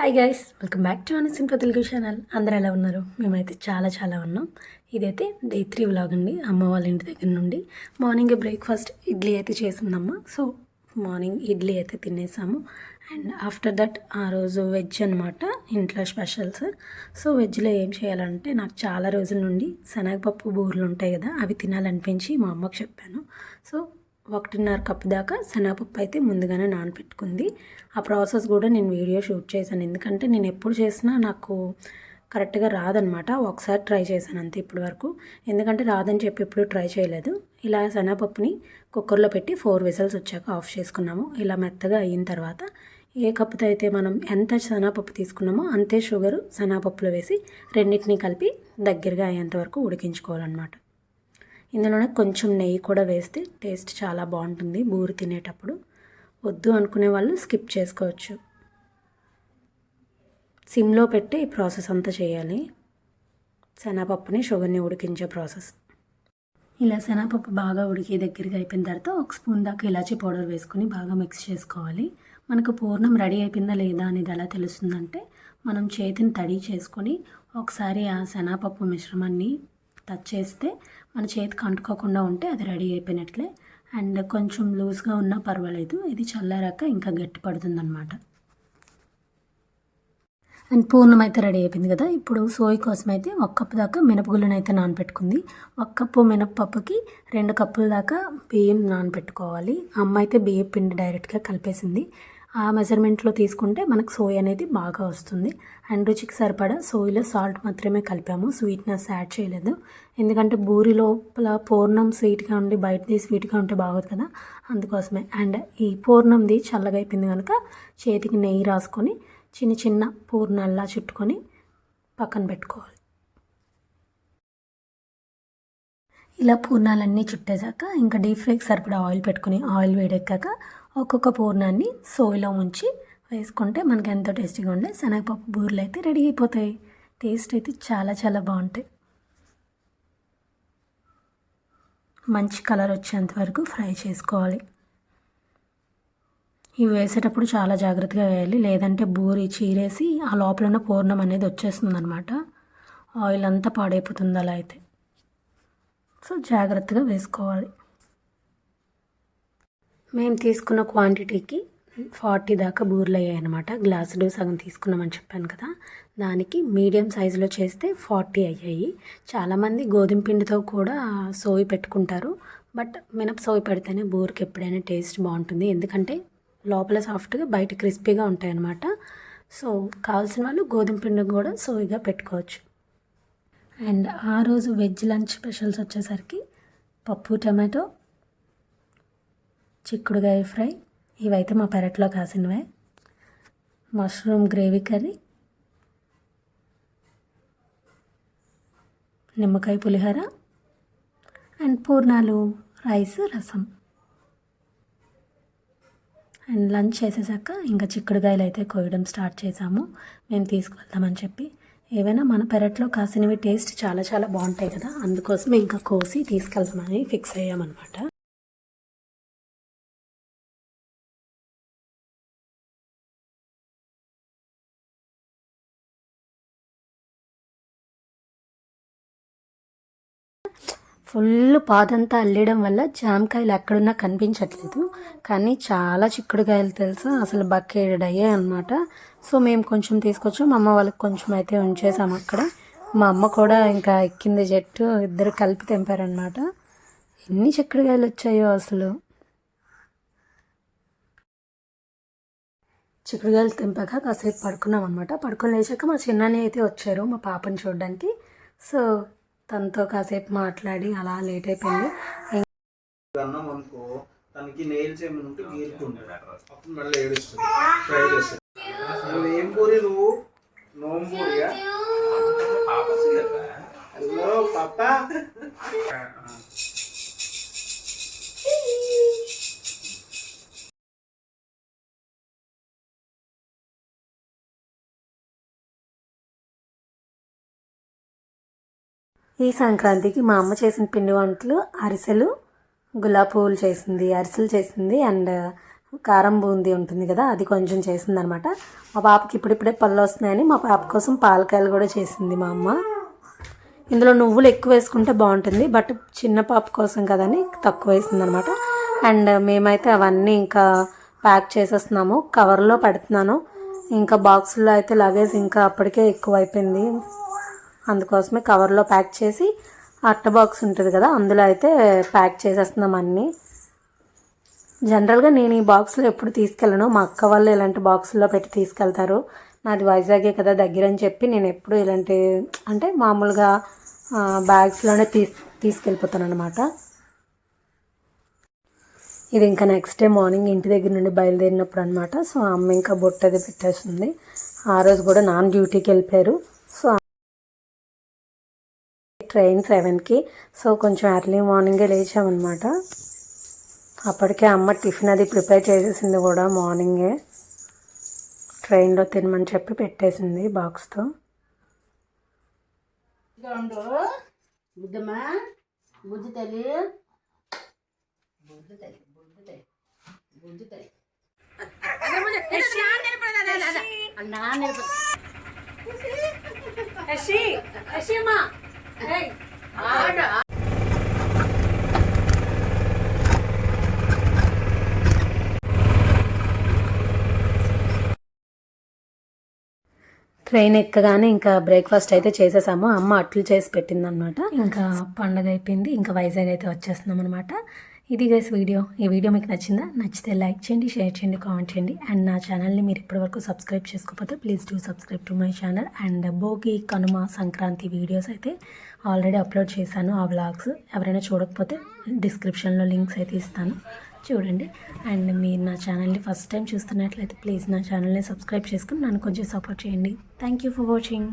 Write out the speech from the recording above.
Hi guys welcome back to అనిసిన్ Telugu channel అందరూ ఎలా ఉన్నారు? మేమైతే చాలా చాలా ఉన్నాం. ఇదైతే డే త్రీ వ్లాగ్ అండి. అమ్మ వాళ్ళ ఇంటి దగ్గర నుండి మార్నింగ్ బ్రేక్ఫాస్ట్ ఇడ్లీ అయితే చేసిందమ్మ. సో మార్నింగ్ ఇడ్లీ అయితే తినేసాము. అండ్ ఆఫ్టర్ దట్ ఆ రోజు వెజ్ అనమాట ఇంట్లో స్పెషల్స్ సో వెజ్లో ఏం చేయాలంటే నాకు చాలా రోజుల నుండి శనగపప్పు బూరెలు ఉంటాయి కదా అవి తినాలనిపించి మా అమ్మకు చెప్పాను. సో ఒకటిన్నర కప్పు దాకా శనగపప్పు అయితే ముందుగానే నానపెట్టుకుంది. ఆ ప్రాసెస్ కూడా నేను వీడియో షూట్ చేశాను. ఎందుకంటే నేను ఎప్పుడు చేసినా నాకు కరెక్ట్గా రాదనమాట. ఒకసారి ట్రై చేశాను అంతే ఇప్పటి వరకు. ఎందుకంటే రాదని చెప్పి ఎప్పుడు ట్రై చేయలేదు. ఇలా శనగపప్పుని కుక్కర్లో పెట్టి ఫోర్ విజల్స్ వచ్చాక ఆఫ్ చేసుకున్నాము. ఇలా మెత్తగా అయిన తర్వాత ఏ కప్పుతో అయితే మనం ఎంత శనగపప్పు తీసుకున్నామో అంతే షుగరు శనగపప్పులో వేసి రెండింటినీ కలిపి దగ్గరగా అయ్యేంత వరకు ఉడికించుకోవాలన్నమాట. ఇందులోనే కొంచెం నెయ్యి కూడా వేస్తే టేస్ట్ చాలా బాగుంటుంది బూరి తినేటప్పుడు. వద్దు అనుకునే వాళ్ళు స్కిప్ చేసుకోవచ్చు. సిమ్లో పెట్టి ఈ ప్రాసెస్ అంతా చేయాలి. శనగపప్పుని షుగర్ని ఉడికించే ప్రాసెస్. ఇలా శనగపప్పు బాగా ఉడికే దగ్గరికి అయిపోయిన తర్వాత ఒక స్పూన్ దాకా ఇలాచీ పౌడర్ వేసుకొని బాగా మిక్స్ చేసుకోవాలి. మనకు పూర్ణం రెడీ అయిపోయిందా లేదా అనేది ఎలా తెలుస్తుందంటే మనం చేతిని తడి చేసుకొని ఒకసారి ఆ శనగపప్పు మిశ్రమాన్ని టచ్ చేస్తే మన చేతికి అంటుకోకుండా ఉంటే అది రెడీ అయిపోయినట్లే. అండ్ కొంచెం లూజ్గా ఉన్నా పర్వాలేదు ఇది చల్లారాక ఇంకా గట్టి పడుతుందన్నమాట. అండ్ పూర్ణం అయితే రెడీ అయిపోయింది కదా ఇప్పుడు సోయి కోసం అయితే ఒక కప్పు దాకా మినపగుళ్ళను అయితే నానపెట్టుకుంది ఒక కప్పు మినపప్పుకి రెండు కప్పుల దాకా బియ్యం నానపెట్టుకోవాలి అమ్మ అయితే బియ్యం పిండి డైరెక్ట్గా కలిపేసింది. ఆ మెజర్మెంట్లో తీసుకుంటే మనకు సోయ్ అనేది బాగా వస్తుంది. అండ్ రుచికి సరిపడా సోయిలో సాల్ట్ మాత్రమే కలిపాము. స్వీట్నెస్ యాడ్ చేయలేదు. ఎందుకంటే బూరి లోపల పూర్ణం స్వీట్గా ఉండి బయటది స్వీట్గా ఉంటే బాగోదు కదా. అందుకోసమే. అండ్ ఈ పూర్ణంది చల్లగా అయిపోయింది కనుక చేతికి నెయ్యి రాసుకొని చిన్న చిన్న పూర్ణల్లా చుట్టుకొని పక్కన పెట్టుకోవాలి. ఇలా పూర్ణాలన్నీ చుట్టేశాక ఇంకా డీప్ ఫ్రైకి సరిపడా ఆయిల్ పెట్టుకుని ఆయిల్ వేడెక్కాక ఒక్కొక్క పూర్ణాన్ని సోయిలో ఉంచి వేసుకుంటే మనకి ఎంతో టేస్టీగా ఉండే శనగపప్పు బూరెలు అయితే రెడీ అయిపోతాయి. టేస్ట్ అయితే చాలా చాలా బాగుంటాయి. మంచి కలర్ వచ్చేంత వరకు ఫ్రై చేసుకోవాలి. ఇవి వేసేటప్పుడు చాలా జాగ్రత్తగా వేయాలి. లేదంటే బూరి చీరేసి ఆ లోపల ఉన్న పూర్ణం అనేది వచ్చేస్తుంది అనమాట ఆయిల్ అంతా పాడైపోతుంది అలా అయితే. సో జాగ్రత్తగా వేసుకోవాలి. మేము తీసుకున్న క్వాంటిటీకి ఫార్టీ దాకా బూర్లు అయ్యాయి అనమాట గ్లాసులు సగం తీసుకున్నామని చెప్పాను కదా. దానికి మీడియం సైజులో చేస్తే ఫార్టీ అయ్యాయి. చాలామంది గోధుమ పిండితో కూడా సోయి పెట్టుకుంటారు. బట్ మినప సోయి పెడితేనే బూరికి ఎప్పుడైనా టేస్ట్ బాగుంటుంది. ఎందుకంటే లోపల సాఫ్ట్గా బయట క్రిస్పీగా ఉంటాయి అన్నమాట సో కావాల్సిన వాళ్ళు గోధుమ పిండి కూడా సోయిగా పెట్టుకోవచ్చు. అండ్ ఆ రోజు వెజ్ లంచ్ స్పెషల్స్ వచ్చేసరికి పప్పు టమాటో చిక్కుడుగాయ ఫ్రై. ఇవైతే మా పెరట్లో కాసినవే. మష్రూమ్ గ్రేవీ కర్రీ నిమ్మకాయ పులిహోర అండ్ పూర్ణాలు రైస్ రసం. అండ్ లంచ్ చేసేసాక ఇంకా చిక్కుడుగాయలు అయితే కోయడం స్టార్ట్ చేసాము. మేము తీసుకువెళ్తామని చెప్పి ఏవైనా మన పెరట్లో కాసినవి టేస్ట్ చాలా చాలా బాగుంటాయి కదా అందుకోసం ఇంకా కోసి తీసుకెళ్దామని ఫిక్స్ అయ్యామన్నమాట. ఫుల్ పాదంతా అల్లడం వల్ల జామకాయలు ఎక్కడున్నా కనిపించట్లేదు. కానీ చాలా చిక్కుడుకాయలు తెలుసా? అసలు బక్కేడు అయ్యాయి అనమాట సో మేము కొంచెం తీసుకొచ్చాం. అమ్మ వాళ్ళకి కొంచెం అయితే ఉంచేసాం అక్కడ. మా అమ్మ కూడా ఇంకా ఎక్కింది జట్టు. ఇద్దరు కలిపి తెంపారనమాట ఎన్ని చిక్కుడుకాయలు వచ్చాయో అసలు. చిక్కుడుకాయలు తెంపాక కాసేపు పడుకున్నాం అనమాట పడుకొని లేచాక మా చిన్నని అయితే వచ్చారు మా పాపని చూడడానికి. సో తనతో కాసేపు మాట్లాడి అలా లేట్ అయిపోయింది. అన్నం అనుకో తనకి నెయిల్స్ ఏమైనా ఉంటే అప్పుడు మళ్ళీ ఏడుస్తుంది. ట్రై చేస్తుంది. నువ్వు ఏం పూరి నువ్వు? నోం పూరియా? హలో పాప. ఈ సంక్రాంతికి మా అమ్మ చేసిన పిండి వంటలు అరిసెలు గులాబ్ పువ్వులు చేసింది అరిసెలు చేసింది అండ్ కారం బూందీ ఉంటుంది కదా అది కొంచెం చేసింది అనమాట మా పాపకి ఇప్పుడిప్పుడే పళ్ళు వస్తున్నాయని మా పాప కోసం పాలకాయలు కూడా చేసింది మా అమ్మ. ఇందులో నువ్వులు ఎక్కువ వేసుకుంటే బాగుంటుంది బట్ చిన్న పాప కోసం కదని తక్కువ వేసింది అనమాట అండ్ మేమైతే అవన్నీ ఇంకా ప్యాక్ చేసేస్తున్నాము కవర్లో పెడుతున్నాను. ఇంకా బాక్సుల్లో అయితే లగేజ్ ఇంకా అప్పటికే ఎక్కువ అయిపోయింది అందుకోసమే కవర్లో ప్యాక్ చేసి అట్ట బాక్స్ ఉంటుంది కదా అందులో అయితే ప్యాక్ చేసేస్తున్నాం అన్నీ. జనరల్గా నేను ఈ బాక్స్లో ఎప్పుడు తీసుకెళ్ళను. మా అక్క వాళ్ళు ఇలాంటి బాక్సుల్లో పెట్టి తీసుకెళ్తారు. నాది వైజాగే కదా దగ్గర అని చెప్పి నేను ఎప్పుడు ఇలాంటి అంటే మామూలుగా బ్యాగ్స్లోనే తీస్ తీసుకెళ్ళిపోతాను అనమాట ఇది ఇంకా నెక్స్ట్ డే మార్నింగ్ ఇంటి దగ్గర నుండి బయలుదేరినప్పుడు అనమాట సో అమ్మ ఇంకా బొట్టది అది పెట్టేస్తుంది. ఆ రోజు కూడా నాన్న డ్యూటీకి వెళ్ళిపోయారు. సో ట్రైన్ సెవెన్కి సో కొంచెం ఎర్లీ మార్నింగే లేచామన్నమాట. అప్పటికే అమ్మ టిఫిన్ అది ప్రిపేర్ చేసేసింది కూడా మార్నింగే ట్రైన్లో తినమని చెప్పి పెట్టేసింది బాక్స్తో బుద్ధమ్మా బుద్ధి తల్లి. బుద్ధి తల్లి బుద్ధి తల్లి బుద్ధి తల్లి. నాన్న ట్రైన్ ఎక్కగానే ఇంకా బ్రేక్ఫాస్ట్ అయితే చేసేసాము. అమ్మ అట్లు చేసి పెట్టిందనమాట ఇంకా పండగ అయిపోయింది. ఇంకా వైజాగ్ అయితే వచ్చేస్తున్నాం అనమాట ఇది గైస్ వీడియో. ఈ వీడియో మీకు నచ్చిందా? నచ్చితే లైక్ చేయండి షేర్ చేయండి కామెంట్ చేయండి. అండ్ నా ఛానల్ని మీరు ఇప్పటివరకు సబ్స్క్రైబ్ చేసుకోకపోతే please do subscribe to my channel and Bhogi Kanuma Sankranti videos అయితే ఆల్రెడీ అప్లోడ్ చేశాను ఆ వ్లాగ్స్ ఎవరైనా చూడకపోతే డిస్క్రిప్షన్లో లింక్స్ అయితే ఇస్తాను. చూడండి. అండ్ మీరు నా ఛానల్ని ఫస్ట్ టైం చూస్తున్నట్లయితే ప్లీజ్ నా ఛానల్ని సబ్స్క్రైబ్ చేసుకుని నన్ను కొంచెం సపోర్ట్ చేయండి. Thank you for watching